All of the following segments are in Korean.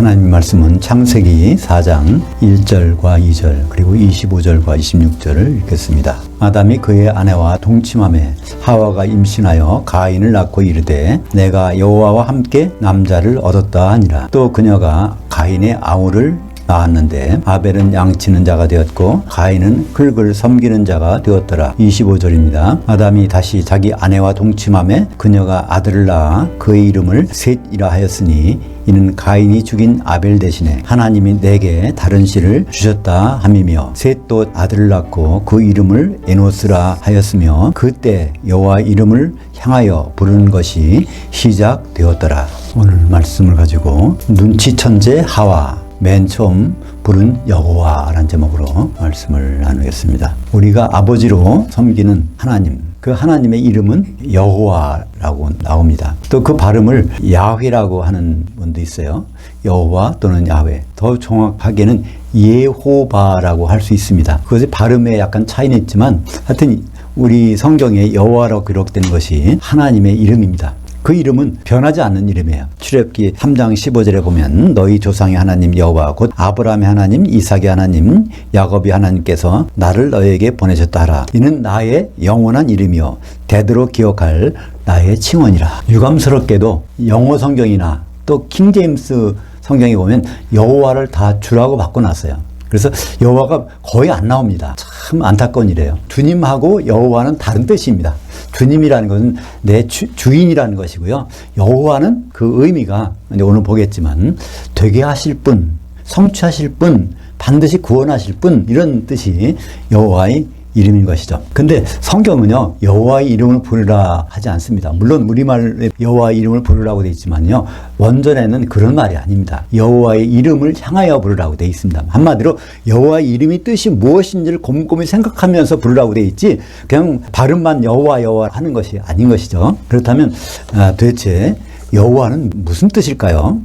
하나님 말씀은 창세기 4장 1절과 2절 그리고 25절과 26절을 읽겠습니다. 아담이 그의 아내와 동침함에 하와가 임신하여 가인을 낳고 이르되 내가 여호와와 함께 남자를 얻었다 하니라. 또 그녀가 가인의 아우를 낳았는데 아벨은 양치는 자가 되었고 가인은 흙을 섬기는 자가 되었더라. 25절입니다. 아담이 다시 자기 아내와 동침함에 그녀가 아들을 낳아 그의 이름을 셋이라 하였으니 이는 가인이 죽인 아벨 대신에 하나님이 내게 다른 씨를 주셨다 함이며 셋도 아들을 낳고 그 이름을 에노스라 하였으며 그때 여호와 이름을 향하여 부르는 것이 시작되었더라. 오늘 말씀을 가지고 눈치 천재 하와 맨 처음 부른 여호와라는 제목으로 말씀을 나누겠습니다. 우리가 아버지로 섬기는 하나님, 그 하나님의 이름은 여호와라고 나옵니다. 또 그 발음을 야훼라고 하는 분도 있어요. 여호와 또는 야훼. 더 정확하게는 예호바라고 할 수 있습니다. 그것의 발음에 약간 차이는 있지만 하여튼 우리 성경에 여호와로 기록된 것이 하나님의 이름입니다. 그 이름은 변하지 않는 이름이에요. 출애굽기 3장 15절에 보면 너희 조상의 하나님 여호와 곧 아브라함의 하나님, 이삭의 하나님, 야곱의 하나님께서 나를 너에게 보내셨다 하라. 이는 나의 영원한 이름이요 대대로 기억할 나의 칭원이라. 유감스럽게도 영어 성경이나 또 킹제임스 성경에 보면 여호와를 다 주라고 바꿔놨어요. 그래서 여호와가 거의 안 나옵니다. 참 안타까운 일이에요. 주님하고 여호와는 다른 뜻입니다. 주님이라는 것은 내 주, 인이라는 것이고요. 여호와는 그 의미가 오늘 보겠지만 되게 하실 분, 성취하실 분, 반드시 구원하실 분 이런 뜻이 여호와의 이름인 것이죠. 근데 성경은요 여호와의 이름을 부르라 하지 않습니다. 물론 우리말에 여호와의 이름을 부르라고 되어 있지만요 원전에는 그런 말이 아닙니다. 여호와의 이름을 향하여 부르라고 되어 있습니다. 한마디로 여호와의 이름이 뜻이 무엇인지를 곰곰이 생각하면서 부르라고 되어 있지 그냥 발음만 여호와 여호와 하는 것이 아닌 것이죠. 그렇다면 아, 도대체 여호와는 무슨 뜻일까요?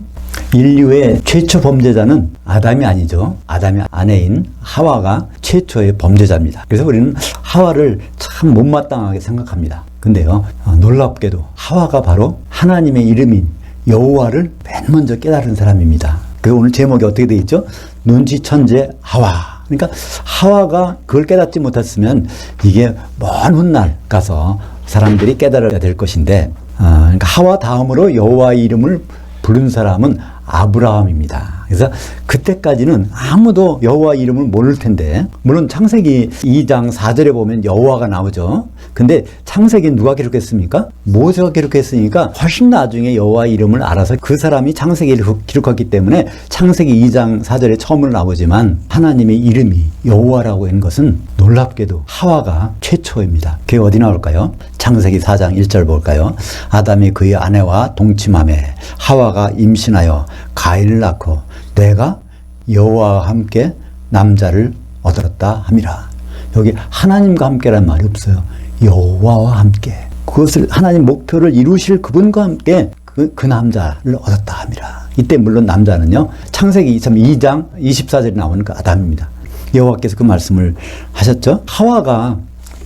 인류의 최초 범죄자는 아담이 아니죠. 아담의 아내인 하와가 최초의 범죄자입니다. 그래서 우리는 하와를 참 못마땅하게 생각합니다. 근데요, 어, 놀랍게도 하와가 바로 하나님의 이름인 여호와를 맨 먼저 깨달은 사람입니다. 그 오늘 제목이 어떻게 되어 있죠? 눈치 천재 하와. 그러니까 하와가 그걸 깨닫지 못했으면 이게 먼 훗날 가서 사람들이 깨달아야 될 것인데, 어, 그러니까 하와 다음으로 여호와의 이름을 부른 사람은 아브라함입니다. 그래서 그때까지는 아무도 여호와 이름을 모를 텐데 물론 창세기 2장 4절에 보면 여호와가 나오죠. 근데 창세기 누가 기록했습니까? 모세가 기록했으니까 훨씬 나중에 여호와 이름을 알아서 그 사람이 창세기를 기록했기 때문에 창세기 2장 4절에 처음으로 나오지만 하나님의 이름이 여호와라고 하는 것은 놀랍게도 하와가 최초입니다. 그게 어디 나올까요? 창세기 4장 1절 볼까요? 아담이 그의 아내와 동침함에 하와가 임신하여 가인을 낳고 내가 여호와와 함께 남자를 얻었다 함이라. 여기 하나님과 함께란 말이 없어요. 여호와와 함께. 그것을 하나님 목표를 이루실 그분과 함께 그, 그 남자를 얻었다 함이라. 이때 물론 남자는요. 창세기 2장 24절에 나오는 그 아담입니다. 여호와께서 그 말씀을 하셨죠. 하와가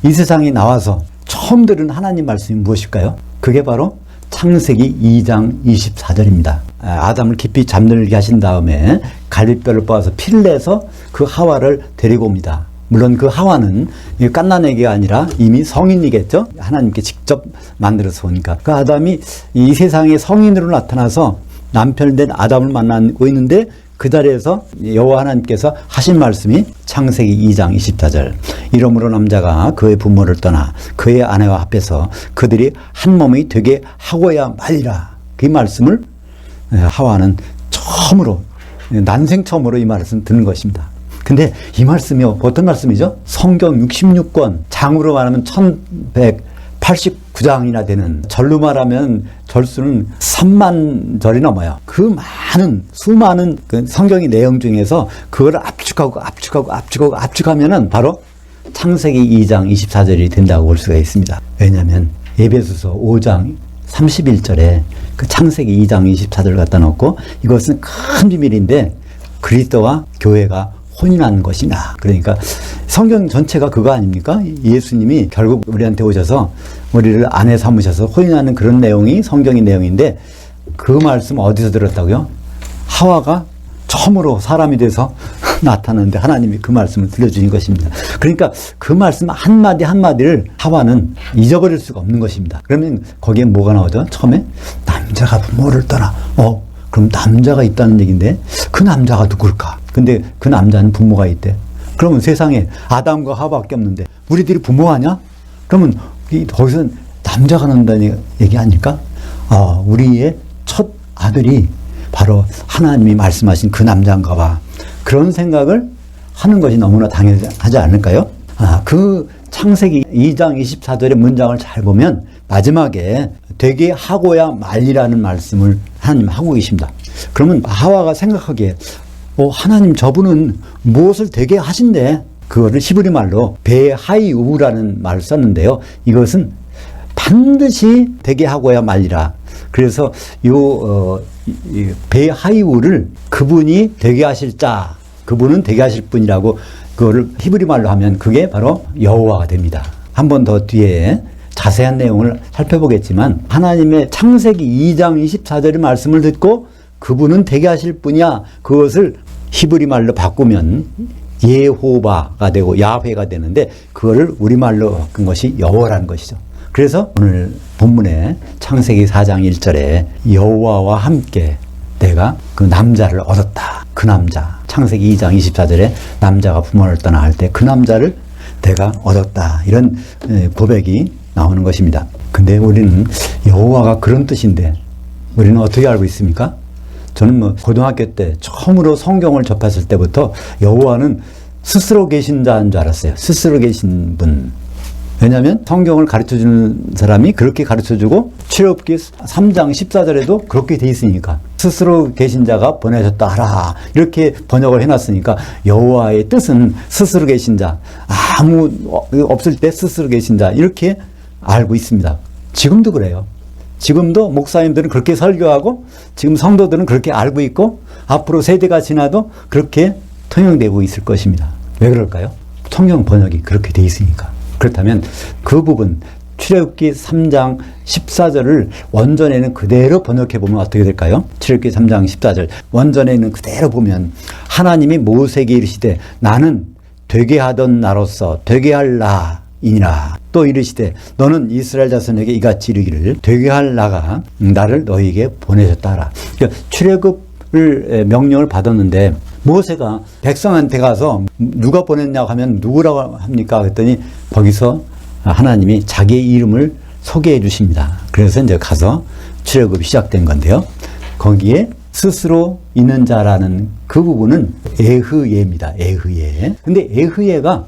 이 세상에 나와서 처음 들은 하나님 말씀이 무엇일까요? 그게 바로 창세기 2장 24절입니다. 아담을 깊이 잠들게 하신 다음에 갈비뼈를 뽑아서 피를 내서 그 하와를 데리고 옵니다. 물론 그 하와는 깐난애기가 아니라 이미 성인이겠죠? 하나님께 직접 만들어서 오니까. 그 아담이 이 세상에 성인으로 나타나서 남편 된 아담을 만나고 있는데 그 자리에서 여호와 하나님께서 하신 말씀이 창세기 2장 24절 이러므로 남자가 그의 부모를 떠나 그의 아내와 합해서 그들이 한 몸이 되게 하고야 말리라 그 말씀을 하와는 처음으로 난생 처음으로 이 말씀 듣는 것입니다. 근데 이 말씀이 어떤 말씀이죠? 성경 66권 장으로 말하면 1189장이나 되는 절로 말하면 절수는 3만 절이 넘어요. 그 많은 수많은 그 성경의 내용 중에서 그걸 압축하고 압축하고 압축하고 압축하면은 바로 창세기 2장 24절이 된다고 볼 수가 있습니다. 왜냐하면 예배소서 5장 31절에 그 창세기 2장 24절을 갖다 놓고 이것은 큰 비밀인데 그리스도와 교회가 혼인한 것이나 그러니까 성경 전체가 그거 아닙니까? 예수님이 결국 우리한테 오셔서 우리를 아내 삼으셔서 혼인하는 그런 내용이 성경의 내용인데 그 말씀 어디서 들었다고요? 하와가 처음으로 사람이 돼서 나타났는데 하나님이 그 말씀을 들려주신 것입니다. 그러니까 그 말씀 한마디 한마디를 하와는 잊어버릴 수가 없는 것입니다. 그러면 거기에 뭐가 나오죠? 처음에 남자가 부모를 떠나. 어, 그럼 남자가 있다는 얘기인데 그 남자가 누굴까? 근데 그 남자는 부모가 있대. 그러면 세상에 아담과 하와밖에 없는데 우리들이 부모 아냐? 그러면 이 거기서 남자가 난다는 얘기 아닐까? 아, 우리의 첫 아들이 바로 하나님이 말씀하신 그 남자인가 봐. 그런 생각을 하는 것이 너무나 당연하지 않을까요? 아, 그 창세기 2장 24절의 문장을 잘 보면 마지막에 되게 하고야 말리라는 말씀을 하나님 하고 계십니다. 그러면 하와가 생각하기에 어, 하나님 저분은 무엇을 되게 하신대? 그거를 히브리 말로 베하이우라는 말을 썼는데요. 이것은 반드시 되게 하고야 말리라. 그래서 요 어, 이 베하이우를 그분이 되게 하실 자, 그분은 되게 하실 분이라고 그거를 히브리 말로 하면 그게 바로 여호와가 됩니다. 한 번 더 뒤에 자세한 내용을 살펴보겠지만 하나님의 창세기 2장 24절의 말씀을 듣고 그분은 되게 하실 분이야. 그것을 히브리 말로 바꾸면 예호바가 되고 야훼가 되는데 그거를 우리말로 바꾼 것이 여호와라는 것이죠. 그래서 오늘 본문에 창세기 4장 1절에 여호와와 함께 내가 그 남자를 얻었다. 그 남자. 창세기 2장 24절에 남자가 부모를 떠나 할 때 그 남자를 내가 얻었다. 이런 에, 고백이 나오는 것입니다. 근데 우리는 여호와가 그런 뜻인데 우리는 어떻게 알고 있습니까? 저는 뭐 고등학교 때 처음으로 성경을 접했을 때부터 여호와는 스스로 계신 자인 줄 알았어요. 스스로 계신 분. 왜냐하면 성경을 가르쳐 주는 사람이 그렇게 가르쳐 주고 출애굽기 3장 14절에도 그렇게 돼 있으니까 스스로 계신 자가 보내셨다 하라 이렇게 번역을 해놨으니까 여호와의 뜻은 스스로 계신 자 아무 없을 때 스스로 계신 자 이렇게 알고 있습니다. 지금도 그래요. 지금도 목사님들은 그렇게 설교하고 지금 성도들은 그렇게 알고 있고 앞으로 세대가 지나도 그렇게 통용되고 있을 것입니다. 왜 그럴까요? 성경 번역이 그렇게 돼 있으니까. 그렇다면 그 부분 출애굽기 3장 14절을 원전에는 그대로 번역해 보면 어떻게 될까요? 출애굽기 3장 14절. 원전에는 그대로 보면 하나님이 모세에게 이르시되 나는 되게 하던 나로서 되게 할 나이니라. 또 이르시되 너는 이스라엘 자손에게 이같이 이르기를 되게 할 나가 나를 너희에게 보내셨다 하라. 그러니까 출애굽을 명령을 받았는데 모세가 백성한테 가서 누가 보냈냐고 하면 누구라고 합니까? 그랬더니 거기서 하나님이 자기의 이름을 소개해 주십니다. 그래서 이제 가서 출애굽이 시작된 건데요. 거기에 스스로 있는 자라는 그 부분은 에흐예입니다. 에흐예. 근데 에흐예가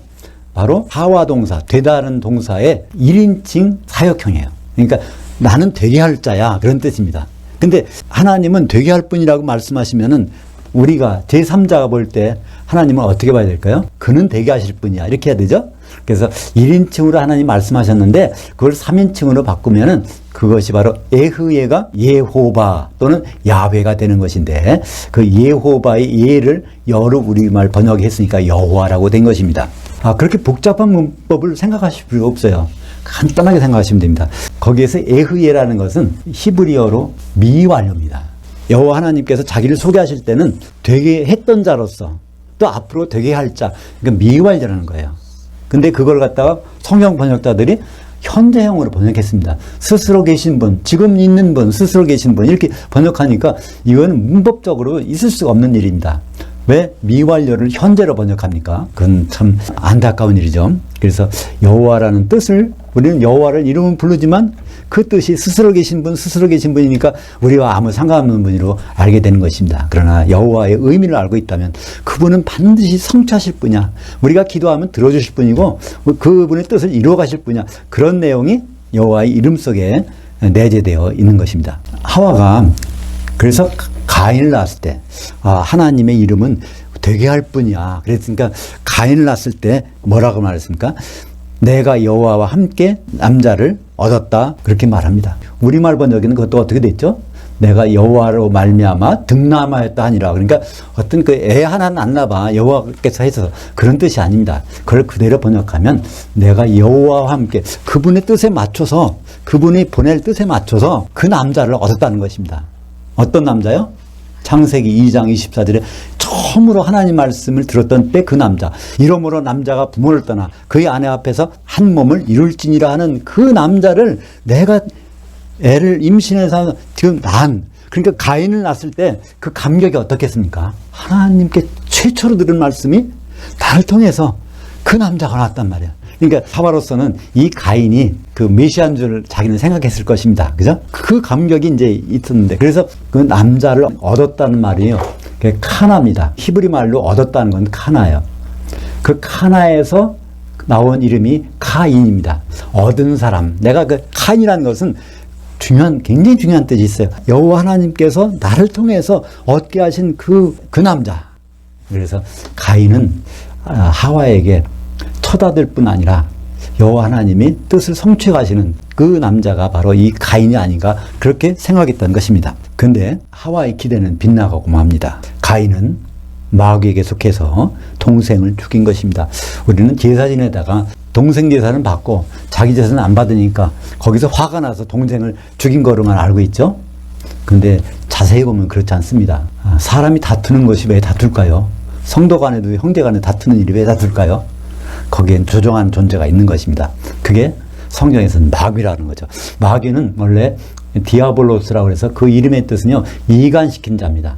바로 하와 동사, 되다는 동사의 1인칭 사역형이에요. 그러니까 나는 되게 할 자야. 그런 뜻입니다. 근데 하나님은 되게 할 뿐이라고 말씀하시면은 우리가 제3자가 볼 때 하나님은 어떻게 봐야 될까요? 그는 되게 하실 분이야. 이렇게 해야 되죠? 그래서 1인칭으로 하나님 말씀하셨는데 그걸 3인칭으로 바꾸면은 그것이 바로 에흐예가 예호바 또는 야훼가 되는 것인데 그 예호바의 예를 여러 우리말 번역했으니까 여호와라고 된 것입니다. 아, 그렇게 복잡한 문법을 생각하실 필요 없어요. 간단하게 생각하시면 됩니다. 거기에서 에흐예라는 것은 히브리어로 미완료입니다. 여호와 하나님께서 자기를 소개하실 때는 되게 했던 자로서 또 앞으로 되게 할 자, 그러니까 미완료라는 거예요. 근데 그걸 갖다가 성경 번역자들이 현재형으로 번역했습니다. 스스로 계신 분, 지금 있는 분, 스스로 계신 분 이렇게 번역하니까 이건 문법적으로 있을 수가 없는 일입니다. 왜 미완료를 현재로 번역합니까? 그건 참 안타까운 일이죠. 그래서 여호와라는 뜻을 우리는 여호와를 이름은 부르지만 그 뜻이 스스로 계신 분, 스스로 계신 분이니까 우리와 아무 상관없는 분으로 알게 되는 것입니다. 그러나 여호와의 의미를 알고 있다면 그분은 반드시 성취하실 분이야. 우리가 기도하면 들어주실 분이고 그분의 뜻을 이루어 가실 분이야. 그런 내용이 여호와의 이름 속에 내재되어 있는 것입니다. 하와가 그래서 가인을 낳았을 때 아, 하나님의 이름은 되게 할 뿐이야. 그랬으니까 가인을 낳았을 때 뭐라고 말했습니까? 내가 여호와와 함께 남자를 얻었다 그렇게 말합니다. 우리말 번역에는 그것도 어떻게 됐죠? 내가 여호와로 말미암아 등남하였다 하니라. 그러니까 어떤 그애안 낳아 여호와께서 해서 그런 뜻이 아닙니다. 그걸 그대로 번역하면 내가 여호와와 함께 그분의 뜻에 맞춰서 그분이 보낼 뜻에 맞춰서 그 남자를 얻었다는 것입니다. 어떤 남자요? 창세기 2장 24절에 처음으로 하나님 말씀을 들었던 때 그 남자 이러므로 남자가 부모를 떠나 그의 아내 앞에서 한 몸을 이룰지니라 하는 그 남자를 내가 애를 임신해서 지금 난 그러니까 가인을 낳았을 때 그 감격이 어떻겠습니까? 하나님께 최초로 들은 말씀이 나를 통해서 그 남자가 나왔단 말이야. 그러니까 하와로서는 이 가인이 그 메시아인 줄 자기는 생각했을 것입니다. 그죠? 그 감격이 이제 있었는데 그래서 그 남자를 얻었다는 말이에요. 그게 카나입니다. 히브리 말로 얻었다는 건 카나예요. 그 카나에서 나온 이름이 카인입니다. 얻은 사람. 내가 그 카인이라는 것은 중요한 굉장히 중요한 뜻이 있어요. 여호와 하나님께서 나를 통해서 얻게 하신 그그 남자. 그래서 가인은 아, 하와에게 처다들 뿐 아니라 여호와 하나님이 뜻을 성취해 가시는 그 남자가 바로 이 가인이 아닌가 그렇게 생각했던 것입니다. 근데 하와의 기대는 빗나가고 맙니다. 가인은 마귀에게 속해서 동생을 죽인 것입니다. 우리는 제사 지내다가 동생 제사는 받고 자기 제사는 안 받으니까 거기서 화가 나서 동생을 죽인 거로만 알고 있죠. 근데 자세히 보면 그렇지 않습니다. 아, 사람이 다투는 것이 왜 다툴까요? 성도 간에도 형제 간에 다투는 일이 왜 다툴까요? 거기엔 조종한 존재가 있는 것입니다. 그게 성경에서는 마귀라는 거죠. 마귀는 원래 디아볼로스라고 해서 그 이름의 뜻은요, 이간시킨 자입니다.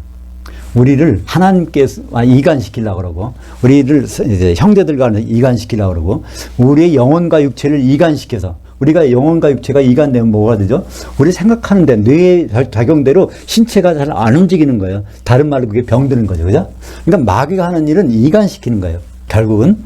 우리를 하나님께서 이간시키려고 그러고, 우리를 이제 형제들과 이간시키려고 그러고, 우리의 영혼과 육체를 이간시켜서, 우리가 영혼과 육체가 이간되면 뭐가 되죠? 우리 생각하는데 뇌의 작용대로 신체가 잘 안 움직이는 거예요. 다른 말로 그게 병드는 거죠. 그죠? 그러니까 마귀가 하는 일은 이간시키는 거예요. 결국은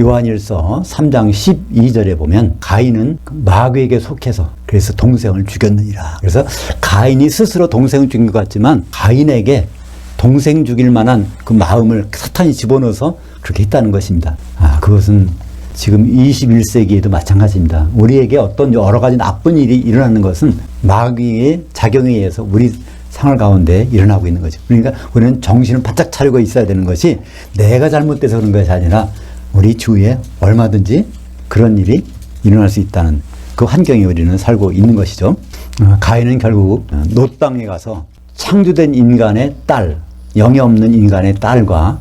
요한일서 3장 12절에 보면 가인은 마귀에게 속해서 그래서 동생을 죽였느니라. 그래서 가인이 스스로 동생을 죽인 것 같지만 가인에게 동생 죽일 만한 그 마음을 사탄이 집어넣어서 그렇게 했다는 것입니다. 아, 그것은 지금 21세기에도 마찬가지입니다. 우리에게 어떤 여러 가지 나쁜 일이 일어나는 것은 마귀의 작용에 의해서 우리 생활 가운데 일어나고 있는 거죠. 그러니까 우리는 정신을 바짝 차리고 있어야 되는 것이 내가 잘못돼서 그런 것이 아니라 우리 주위에 얼마든지 그런 일이 일어날 수 있다는 그 환경에 우리는 살고 있는 것이죠. 어, 가인은 결국 노 땅에 가서 창조된 인간의 딸, 영이 없는 인간의 딸과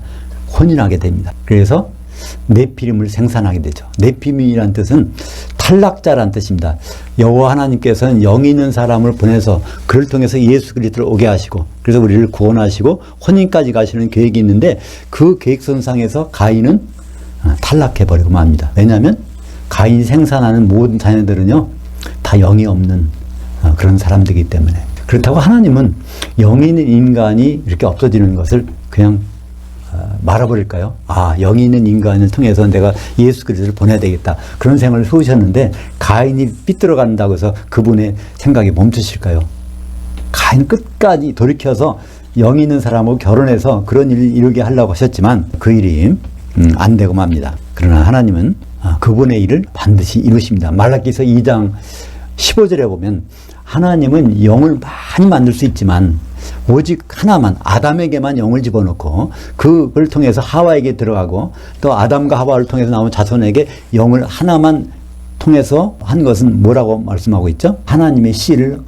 혼인하게 됩니다. 그래서 네피림을 생산하게 되죠. 네피림이란 뜻은 탈락자란 뜻입니다. 여호와 하나님께서는 영이 있는 사람을 보내서 그를 통해서 예수 그리스도를 오게 하시고 그래서 우리를 구원하시고 혼인까지 가시는 계획이 있는데 그 계획선상에서 가인은 어, 탈락해 버리고 맙니다. 왜냐하면 가인이 생산하는 모든 자녀들은요 다 영이 없는 어, 그런 사람들이기 때문에 그렇다고 하나님은 있는 인간이 이렇게 없어지는 것을 그냥 어, 말아버릴까요? 아, 영이 있는 인간을 통해서 내가 예수 그리스도를 보내야 되겠다. 그런 생각을 세우셨는데 가인이 삐뚤어 간다고 해서 그분의 생각이 멈추실까요? 가인 끝까지 돌이켜서 영이 있는 사람하고 결혼해서 그런 일을 이루게 하려고 하셨지만 그 일이 음, 안 되고 맙니다. 그러나 하나님은 아, 그분의 일을 반드시 이루십니다. 말라기서 2장 15절에 보면 하나님은 영을 많이 만들 수 있지만 오직 하나만 아담에게만 영을 집어넣고 그걸 통해서 하와에게 들어가고 또 아담과 하와를 통해서 나온 자손에게 영을 하나만 통해서 한 것은 뭐라고 말씀하고 있죠? 하나님의 씨를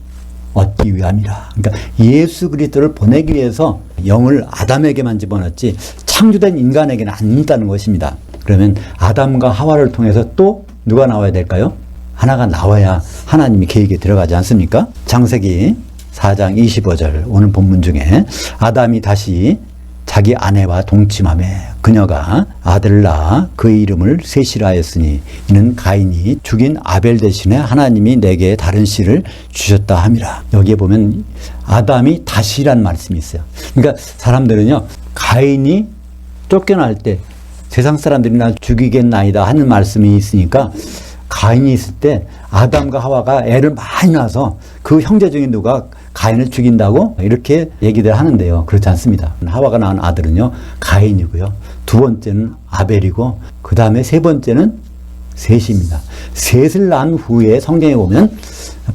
얻기 위함이라. 그러니까 예수 그리스도를 보내기 위해서 영을 아담에게만 집어넣지 창조된 인간에게는 안 있다는 것입니다. 그러면 아담과 하와를 통해서 또 누가 나와야 될까요? 하나가 나와야 하나님이 계획에 들어가지 않습니까? 장세기 4장 25절 오늘 본문 중에 아담이 다시 자기 아내와 동침함에 그녀가 아들을 낳아 그 이름을 셋이라 하였으니 이는 가인이 죽인 아벨 대신에 하나님이 내게 다른 씨를 주셨다 함이라. 여기에 보면 아담이 다시란 말씀이 있어요. 그러니까 사람들은요 가인이 쫓겨날 때 세상 사람들이 날 죽이겠나이다 하는 말씀이 있으니까 가인이 있을 때 아담과 하와가 애를 많이 낳아서 그 형제 중에 누가 가인을 죽인다고 이렇게 얘기들 하는데요. 그렇지 않습니다. 하와가 낳은 아들은요, 가인이고요. 두 번째는 아벨이고, 그 다음에 세 번째는 셋입니다. 셋을 낳은 후에 성경에 보면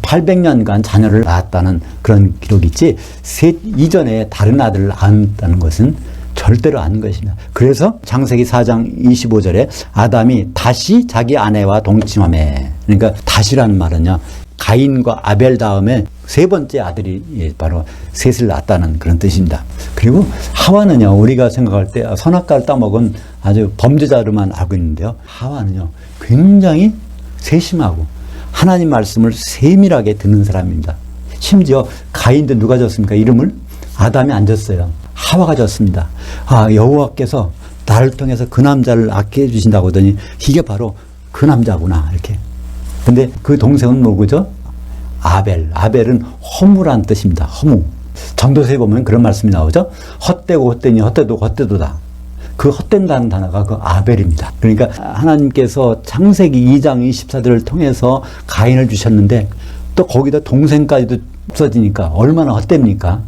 800년간 자녀를 낳았다는 그런 기록이 있지, 셋 이전에 다른 아들을 낳았다는 것은 절대로 아닌 것입니다. 그래서 창세기 4장 25절에 아담이 다시 자기 아내와 동침함에 그러니까 다시라는 말은요. 가인과 아벨 다음에 세 번째 아들이 예, 바로 셋을 낳았다는 그런 뜻입니다. 그리고 하와는요, 우리가 생각할 때 선악과를 따먹은 아주 범죄자로만 알고 있는데요. 하와는요, 굉장히 세심하고 하나님 말씀을 세밀하게 듣는 사람입니다. 심지어 가인도 누가 졌습니까? 이름을 아담이 안 졌어요. 하와가 졌습니다. 아, 여호와께서 나를 통해서 그 남자를 낳게 해주신다고 하더니 이게 바로 그 남자구나, 이렇게. 근데 그 동생은 누구죠? 아벨. 아벨은 허무란 뜻입니다. 허무. 전도서에 보면 그런 말씀이 나오죠. 헛되고 헛되니 헛되도 헛되도다. 그 헛된다는 단어가 그 아벨입니다. 그러니까 하나님께서 창세기 2장 24절을 통해서 가인을 주셨는데 또 거기다 동생까지도 없어지니까 얼마나 헛됩니까?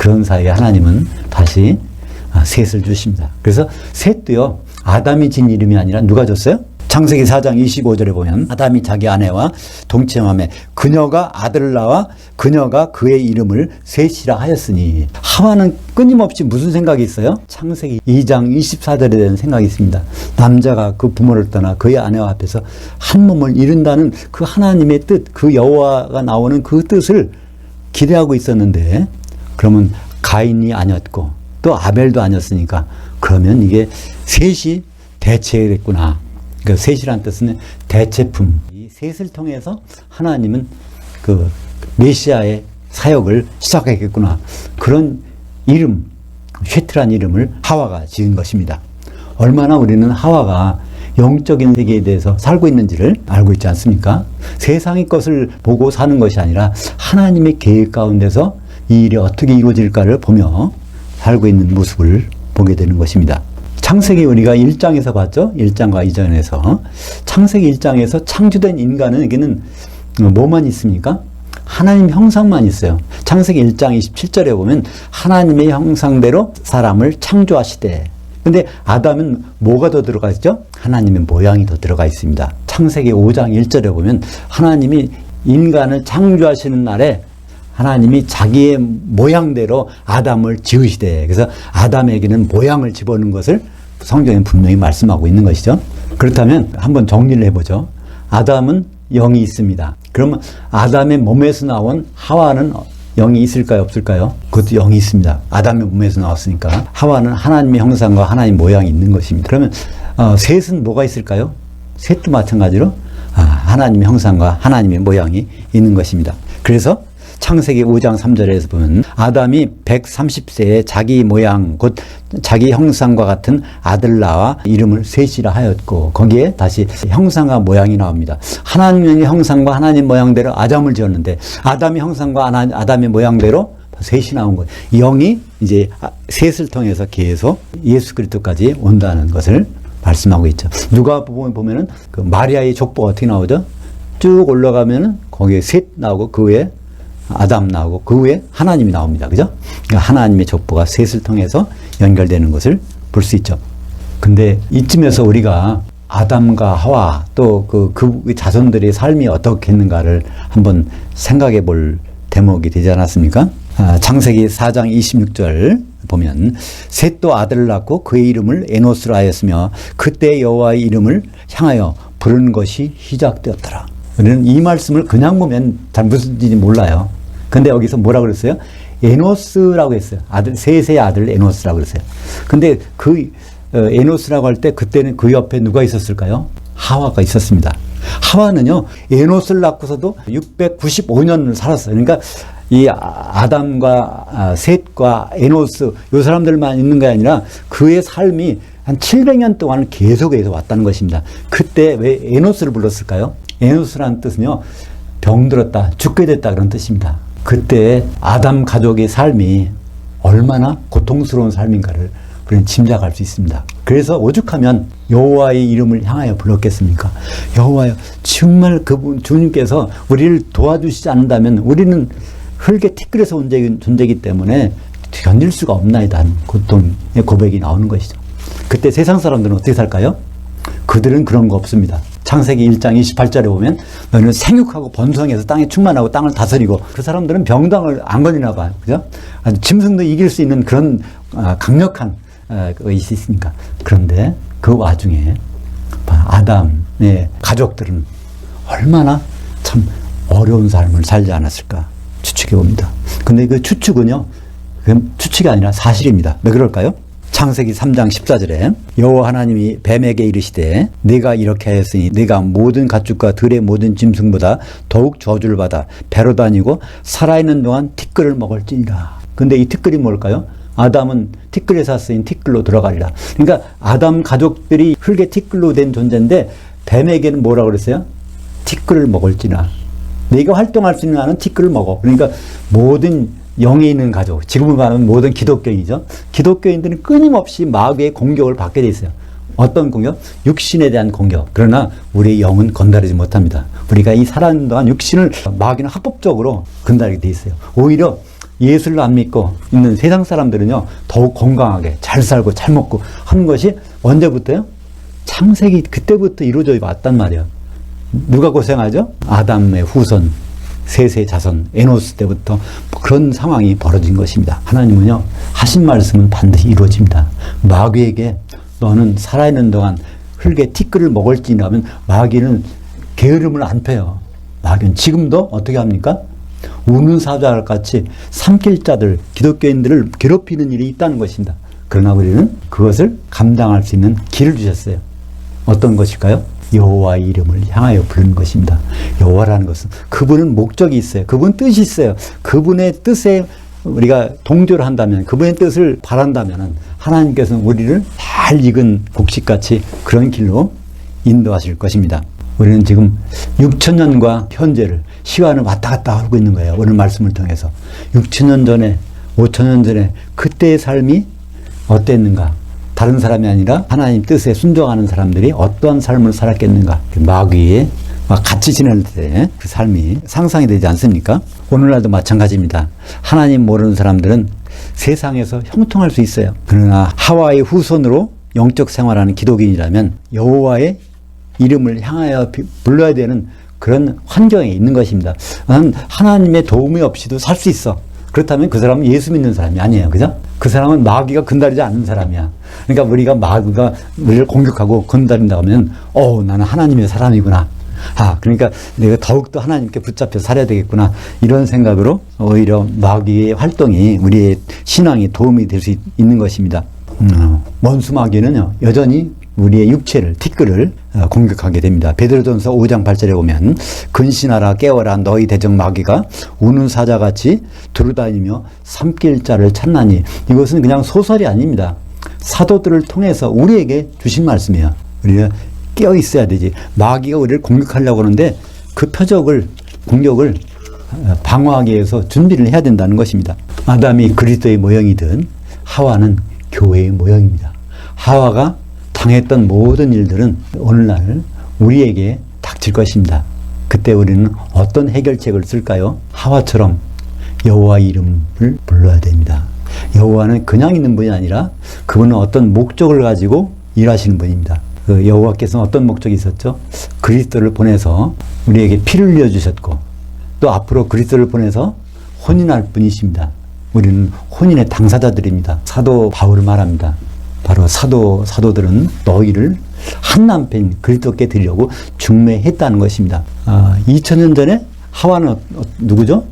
그런 사이에 하나님은 다시 아, 셋을 주십니다. 그래서 셋도요, 아담이 진 이름이 아니라 누가 줬어요? 창세기 4장 25절에 보면 아담이 자기 아내와 동침함에 그녀가 아들을 낳아 그녀가 그의 이름을 셋이라 하였으니 하와는 끊임없이 무슨 생각이 있어요? 창세기 2장 24절에 대한 생각이 있습니다. 남자가 그 부모를 떠나 그의 아내와 앞에서 한 몸을 이룬다는 그 하나님의 뜻, 그 여호와가 나오는 그 뜻을 기대하고 있었는데 그러면 가인이 아니었고 또 아벨도 아니었으니까 그러면 이게 셋이 대체됐구나. 그러니까 셋이란 뜻은 대체품. 이 셋을 통해서 하나님은 그 메시아의 사역을 시작했겠구나. 그런 이름, 쉐트란 이름을 하와가 지은 것입니다. 얼마나 우리는 하와가 영적인 세계에 대해서 살고 있는지를 알고 있지 않습니까? 세상의 것을 보고 사는 것이 아니라 하나님의 계획 가운데서 이 일이 어떻게 이루어질까를 보며 살고 있는 모습을 보게 되는 것입니다. 창세기 우리가 1장에서 봤죠? 1장과 2장에서. 창세기 1장에서 창조된 인간은 여기는 뭐만 있습니까? 하나님 형상만 있어요. 창세기 1장 27절에 보면 하나님의 형상대로 사람을 창조하시되. 근데 아담은 뭐가 더 들어가 있죠? 하나님의 모양이 더 들어가 있습니다. 창세기 5장 1절에 보면 하나님이 인간을 창조하시는 날에 하나님이 자기의 모양대로 아담을 지으시되 그래서 아담에게는 모양을 집어넣은 것을 성경에 분명히 말씀하고 있는 것이죠. 그렇다면 한번 정리를 해보죠. 아담은 영이 있습니다. 그러면 아담의 몸에서 나온 하와는 영이 있을까요? 없을까요? 그것도 영이 있습니다. 아담의 몸에서 나왔으니까. 하와는 하나님의 형상과 하나님 모양이 있는 것입니다. 그러면 어, 셋은 뭐가 있을까요? 셋도 마찬가지로 아, 하나님의 형상과 하나님의 모양이 있는 것입니다. 그래서 창세기 5장 3절에서 보면 아담이 130세에 자기 모양 곧 자기 형상과 같은 아들 낳아 이름을 셋이라 하였고 거기에 다시 형상과 모양이 나옵니다. 하나님의 형상과 하나님 모양대로 아담을 지었는데 아담의 형상과 아담의 모양대로 셋이 나온 거예요. 영이 이제 셋을 통해서 계속 예수 그리스도까지 온다는 것을 말씀하고 있죠. 누가 보면은 그 마리아의 족보가 어떻게 나오죠? 쭉 올라가면은 거기에 셋 나오고 그 외에 아담 나오고 그 후에 하나님이 나옵니다. 그죠? 그러니까 하나님의 족보가 셋을 통해서 연결되는 것을 볼 수 있죠. 근데 이쯤에서 우리가 아담과 하와 또 그 그 자손들의 삶이 어떻겠는가를 한번 생각해 볼 대목이 되지 않았습니까? 아, 창세기 4장 26절 보면 셋도 아들을 낳고 그의 이름을 에노스라 하였으며 그때 여호와의 이름을 향하여 부르는 것이 시작되었더라. 우리는 이 말씀을 그냥 보면 잘 무슨 뜻인지 몰라요. 근데 여기서 뭐라고 그랬어요? 에노스라고 했어요. 아들, 셋의 아들 에노스라고 그랬어요. 근데 그 어, 에노스라고 할 때 그때는 그 옆에 누가 있었을까요? 하와가 있었습니다. 하와는요, 에노스를 낳고서도 695년을 살았어요. 그러니까 이 아담과 아, 셋과 에노스, 요 사람들만 있는 게 아니라 그의 삶이 한 700년 동안 계속해서 왔다는 것입니다. 그때 왜 에노스를 불렀을까요? 에노스라는 뜻은요, 병들었다, 죽게 됐다 그런 뜻입니다. 그때 아담 가족의 삶이 얼마나 고통스러운 삶인가를 우리는 짐작할 수 있습니다. 그래서 오죽하면 여호와의 이름을 향하여 불렀겠습니까? 여호와여, 정말 그분 주님께서 우리를 도와주시지 않는다면 우리는 흙의 티끌에서 온 존재이기 때문에 견딜 수가 없나이다 고통의 고백이 나오는 것이죠. 그때 세상 사람들은 어떻게 살까요? 그들은 그런 거 없습니다. 창세기 1장 28절에 보면 너희는 생육하고 번성해서 땅에 충만하고 땅을 다스리고 그 사람들은 병당을 안 걸리나 봐요. 그죠? 짐승도 이길 수 있는 그런 아, 강력한 아, 의식이 있으니까. 그런데 그 와중에 아담의 가족들은 얼마나 참 어려운 삶을 살지 않았을까 추측해 봅니다. 근데 그 추측은요, 추측이 아니라 사실입니다. 왜 그럴까요? 창세기 3장 14절에 여호와 하나님이 뱀에게 이르시되 네가 이렇게 하였으니 네가 모든 가축과 들의 모든 짐승보다 더욱 저주를 받아 배로 다니고 살아있는 동안 티끌을 먹을지니라. 근데 이 티끌이 뭘까요? 아담은 티끌에서 쓰인 티끌로 들어가리라. 그러니까 아담 가족들이 흙의 티끌로 된 존재인데 뱀에게는 뭐라고 그랬어요? 티끌을 먹을지나. 내가 활동할 수 있는 한은 티끌을 먹어. 그러니까 모든 영에 있는 가족, 지금은 말하면 모든 기독교인이죠. 기독교인들은 끊임없이 마귀의 공격을 받게 돼 있어요. 어떤 공격? 육신에 대한 공격. 그러나 우리의 영은 건드리지 못합니다. 우리가 이 살아있는 동안 육신을 마귀는 합법적으로 건드리게 돼 있어요. 오히려 예수를 안 믿고 있는 세상 사람들은요, 더욱 건강하게 잘 살고 잘 먹고 하는 것이 언제부터요? 창세기 그때부터 이루어져 왔단 말이에요. 누가 고생하죠? 아담의 후손, 셋의 자손, 에노스 때부터 그런 상황이 벌어진 것입니다. 하나님은요, 하신 말씀은 반드시 이루어집니다. 마귀에게 너는 살아있는 동안 흙에 티끌을 먹을지라면 마귀는 게으름을 안 펴요. 마귀는 지금도 어떻게 합니까? 우는 사자를 같이 삼킬 자들, 기독교인들을 괴롭히는 일이 있다는 것입니다. 그러나 우리는 그것을 감당할 수 있는 길을 주셨어요. 어떤 것일까요? 여호와의 이름을 향하여 부르는 것입니다. 여호와라는 것은 그분은 목적이 있어요. 그분 뜻이 있어요. 그분의 뜻에 우리가 동조를 한다면 그분의 뜻을 바란다면 하나님께서는 우리를 잘 익은 곡식같이 그런 길로 인도하실 것입니다. 우리는 지금 6천 년과 현재를 시간을 왔다 갔다 하고 있는 거예요. 오늘 말씀을 통해서 6천 년 전에 5천 년 전에 그때의 삶이 어땠는가? 다른 사람이 아니라 하나님 뜻에 순종하는 사람들이 어떠한 삶을 살았겠는가? 그 마귀에 같이 지낼 때 그 삶이 상상이 되지 않습니까? 오늘날도 마찬가지입니다. 하나님 모르는 사람들은 세상에서 형통할 수 있어요. 그러나 하와의 후손으로 영적 생활하는 기독인이라면 여호와의 이름을 향하여 비- 불러야 되는 그런 환경에 있는 것입니다. 나는 하나님의 도움이 없이도 살 수 있어. 그렇다면 그 사람은 예수 믿는 사람이 아니에요. 그죠? 그 사람은 마귀가 건드리지 않는 사람이야. 그러니까 우리가 마귀가 우리를 공격하고 건드린다고 하면, 어 나는 하나님의 사람이구나. 아, 그러니까 내가 더욱더 하나님께 붙잡혀 살아야 되겠구나. 이런 생각으로 오히려 마귀의 활동이 우리의 신앙에 도움이 될 수 있는 것입니다. 음, 원수 마귀는요, 여전히 우리의 육체를, 티끌을 어, 공격하게 됩니다. 베드로전서 5장 8절에 보면 근신하라 깨어라 너희 대적 마귀가 우는 사자같이 두루다니며 삼킬 자를 찾나니 이것은 그냥 소설이 아닙니다. 사도들을 통해서 우리에게 주신 말씀이에요. 우리가 깨어 있어야 되지. 마귀가 우리를 공격하려고 하는데 그 표적을 공격을 어, 방어하기 위해서 준비를 해야 된다는 것입니다. 아담이 그리스도의 모형이든 하와는 교회의 모형입니다. 하와가 당했던 모든 일들은 오늘날 우리에게 닥칠 것입니다. 그때 우리는 어떤 해결책을 쓸까요? 하와처럼 여호와 이름을 불러야 됩니다. 여호와는 그냥 있는 분이 아니라 그분은 어떤 목적을 가지고 일하시는 분입니다. 그 여호와께서는 어떤 목적이 있었죠? 그리스도를 보내서 우리에게 피를 흘려 주셨고 또 앞으로 그리스도를 보내서 혼인할 분이십니다. 우리는 혼인의 당사자들입니다. 사도 바울을 말합니다. 바로 사도 사도들은 너희를 한 남편 그리스도께 드리려고 중매했다는 것입니다. 아, 2000년 전에 하와는 어- 어- 누구죠?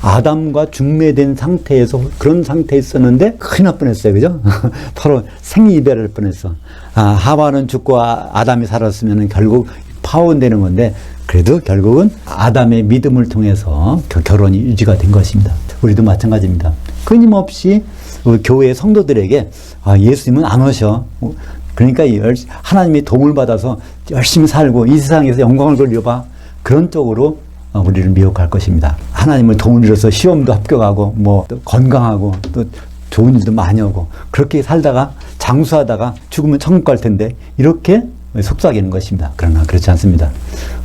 아담과 중매된 상태에서 그런 상태에 있었는데 큰일 날 뻔했어요. 그죠? 바로 생이별할 뻔했어. 아, 하와는 죽고 아, 아담이 살았으면 결국 파혼되는 건데 그래도 결국은 아담의 믿음을 통해서 겨- 결혼이 유지가 된 것입니다. 우리도 마찬가지입니다. 끊임없이 우리 교회 성도들에게 아, 예수님은 안 오셔. 어, 그러니까 열- 하나님의 도움을 받아서 열심히 살고 이 세상에서 영광을 돌려봐. 그런 쪽으로 어, 우리를 미혹할 것입니다. 하나님을 도움을 잃어서 시험도 합격하고 뭐 또 건강하고 또 좋은 일도 많이 오고 그렇게 살다가 장수하다가 죽으면 천국 갈 텐데 이렇게 속삭이는 것입니다. 그러나 그렇지 않습니다.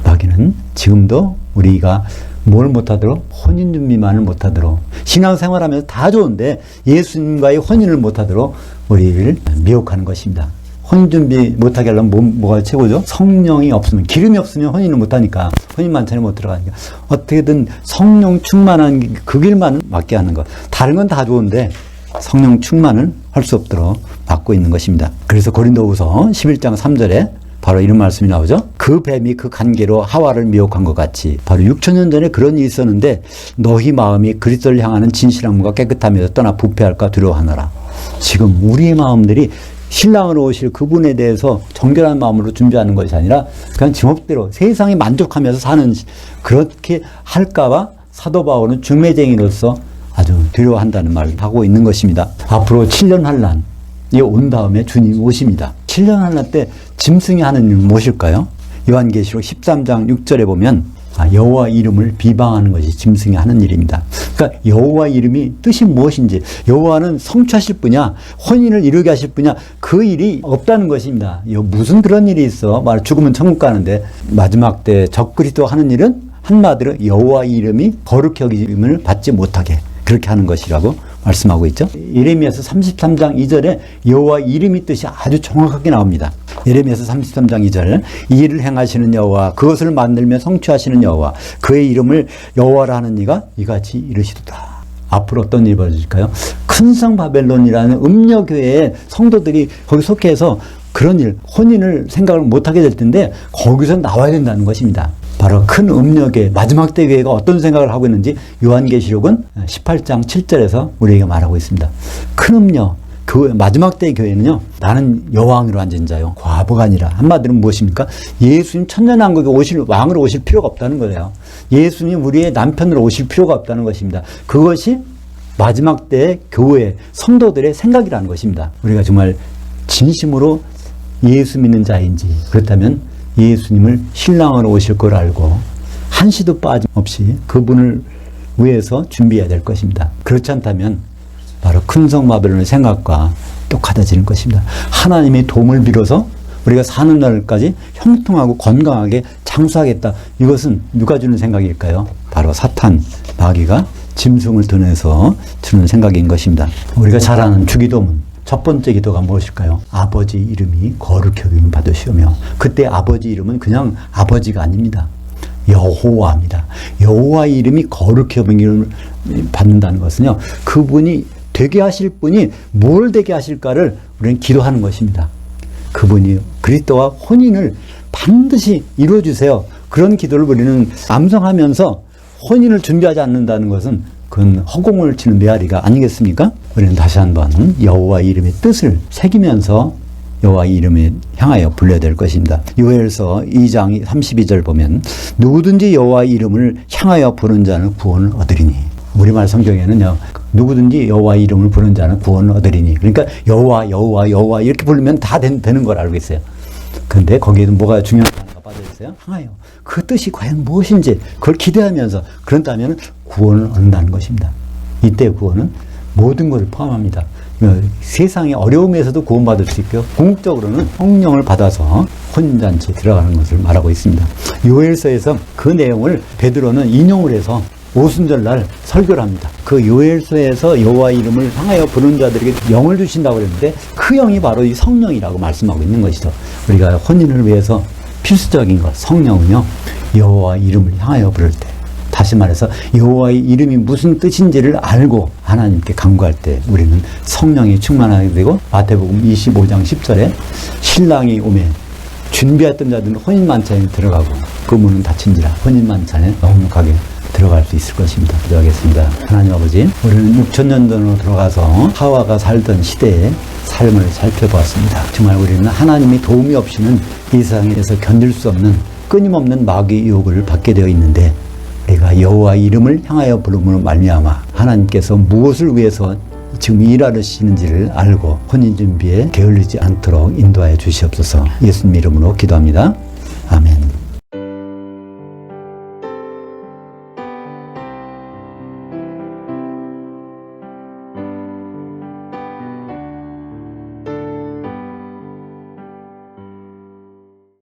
마귀는 지금도 우리가 뭘 못하도록 혼인 준비만을 못하도록 신앙생활 하면서 다 좋은데 예수님과의 혼인을 못하도록 우리를 미혹하는 것입니다. 혼인 준비 못하게 하려면 뭐, 뭐가 최고죠? 성령이 없으면 기름이 없으면 혼인을 못하니까 혼인 만찬에 못 들어가니까 어떻게든 성령 충만한 그 길만은 맞게 하는 것. 다른 건 다 좋은데 성령 충만을 할 수 없도록 막고 있는 것입니다. 그래서 고린도후서 11장 3절에 바로 이런 말씀이 나오죠. 그 뱀이 그 관계로 하와를 미혹한 것 같이 바로 6천 년 전에 그런 일이 있었는데 너희 마음이 그리스도를 향하는 진실함과 깨끗함에서 떠나 부패할까 두려워하노라. 지금 우리의 마음들이 신랑으로 오실 그분에 대해서 정결한 마음으로 준비하는 것이 아니라 그냥 지목대로 세상에 만족하면서 사는 그렇게 할까봐 사도 바울은 중매쟁이로서 아주 두려워한다는 말을 하고 있는 것입니다. 앞으로 7년 환란 이 온 다음에 주님 오십니다. 7년 환란 때 짐승이 하는 일은 무엇일까요? 요한계시록 13장 6절에 보면 아, 여호와 이름을 비방하는 것이 짐승이 하는 일입니다. 그러니까 여호와 이름이 뜻이 무엇인지 여호와는 성취하실 분이야 혼인을 이루게 하실 분이야 그 일이 없다는 것입니다. 여- 무슨 그런 일이 있어? 말 죽으면 천국 가는데 마지막 때 적그리스도 하는 일은 한마디로 여호와 이름이 거룩히 여김을 받지 못하게 그렇게 하는 것이라고 말씀하고 있죠. 예레미야서 33장 2절에 여호와 이름이 뜻이 아주 정확하게 나옵니다. 예레미야서 33장 2절 이 일을 행하시는 여호와 그것을 만들며 성취하시는 여호와 그의 이름을 여호와라 하는 이가 이같이 이르시도다. 앞으로 어떤 일이 벌어질까요? 큰 성 바벨론이라는 음녀교회의 성도들이 거기 속해서 그런 일, 혼인을 생각을 못하게 될 텐데 거기서 나와야 된다는 것입니다. 바로 큰 음력의 마지막 때 교회가 어떤 생각을 하고 있는지 요한계시록은 18장 7절에서 우리에게 말하고 있습니다. 큰 음력, 교회, 마지막 때 교회는요, 나는 여왕으로 앉은 자요, 과부가 아니라. 한마디로 무엇입니까? 예수님 천년왕국에 오실, 왕으로 오실 필요가 없다는 거예요. 예수님 우리의 남편으로 오실 필요가 없다는 것입니다. 그것이 마지막 때 교회, 성도들의 생각이라는 것입니다. 우리가 정말 진심으로 예수 믿는 자인지, 그렇다면 예수님을 신랑으로 오실 걸 알고 한시도 빠짐없이 그분을 위해서 준비해야 될 것입니다. 그렇지 않다면 바로 큰성 바벨론의 생각과 똑같아지는 것입니다. 하나님의 도움을 빌어서 우리가 사는 날까지 형통하고 건강하게 장수하겠다. 이것은 누가 주는 생각일까요? 바로 사탄, 마귀가 짐승을 드내서 주는 생각인 것입니다. 우리가 잘 아는 주기도문. 첫 번째 기도가 무엇일까요? 아버지 이름이 거룩히 여김을 받으시오며 그때 아버지 이름은 그냥 아버지가 아닙니다. 여호와입니다. 여호와 이름이 거룩히 여김을 받는다는 것은요. 그분이 되게 하실 분이 뭘 되게 하실까를 우리는 기도하는 것입니다. 그분이 그리스도와 혼인을 반드시 이루어 주세요. 그런 기도를 우리는 암송하면서 혼인을 준비하지 않는다는 것은 그건 허공을 치는 메아리가 아니겠습니까? 우리는 다시 한번 여호와 이름의 뜻을 새기면서 여호와 이름에 향하여 불려야 될 것입니다. 요엘서 2장 32절 보면 누구든지 여호와 이름을 향하여 부른 자는 구원을 얻으리니 우리말 성경에는요. 누구든지 여호와 이름을 부른 자는 구원을 얻으리니 그러니까 여호와 여호와 여호와 이렇게 부르면 다 된, 되는 걸 알고 있어요. 근데 거기에는 뭐가 중요한 빠져 있어요? 향하여. 그 뜻이 과연 무엇인지 그걸 기대하면서 그런다면 구원을 얻는다는 것입니다. 이때 구원은 모든 것을 포함합니다. 어, 세상의 어려움에서도 구원받을 수 있고요. 궁극적으로는 성령을 받아서 혼인잔치에 들어가는 것을 말하고 있습니다. 요엘서에서 그 내용을 베드로는 인용을 해서 오순절 날 설교를 합니다. 그 요엘서에서 여호와 이름을 향하여 부르는 자들에게 영을 주신다고 그랬는데 그 영이 바로 이 성령이라고 말씀하고 있는 것이죠. 우리가 혼인을 위해서 필수적인 것 성령은요 여호와 이름을 향하여 부를 때. 다시 말해서 여호와의 이름이 무슨 뜻인지를 알고 하나님께 간구할 때 우리는 성령이 충만하게 되고 마태복음 25장 10절에 신랑이 오면 준비했던 자들은 혼인 만찬에 들어가고 그 문은 닫힌지라 혼인 만찬에 넉넉하게 들어갈 수 있을 것입니다. 기도하겠습니다. 하나님 아버지, 우리는 6천 년 전으로 들어가서 하와가 살던 시대의 삶을 살펴보았습니다. 정말 우리는 하나님의 도움이 없이는 이 세상에서 견딜 수 없는 끊임없는 마귀의 유혹을 받게 되어 있는데 우리가 여호와 이름을 향하여 부름으로 말미암아 하나님께서 무엇을 위해서 지금 일하시는지를 알고 혼인 준비에 게을리지 않도록 인도하여 주시옵소서. 예수님 이름으로 기도합니다. 아멘.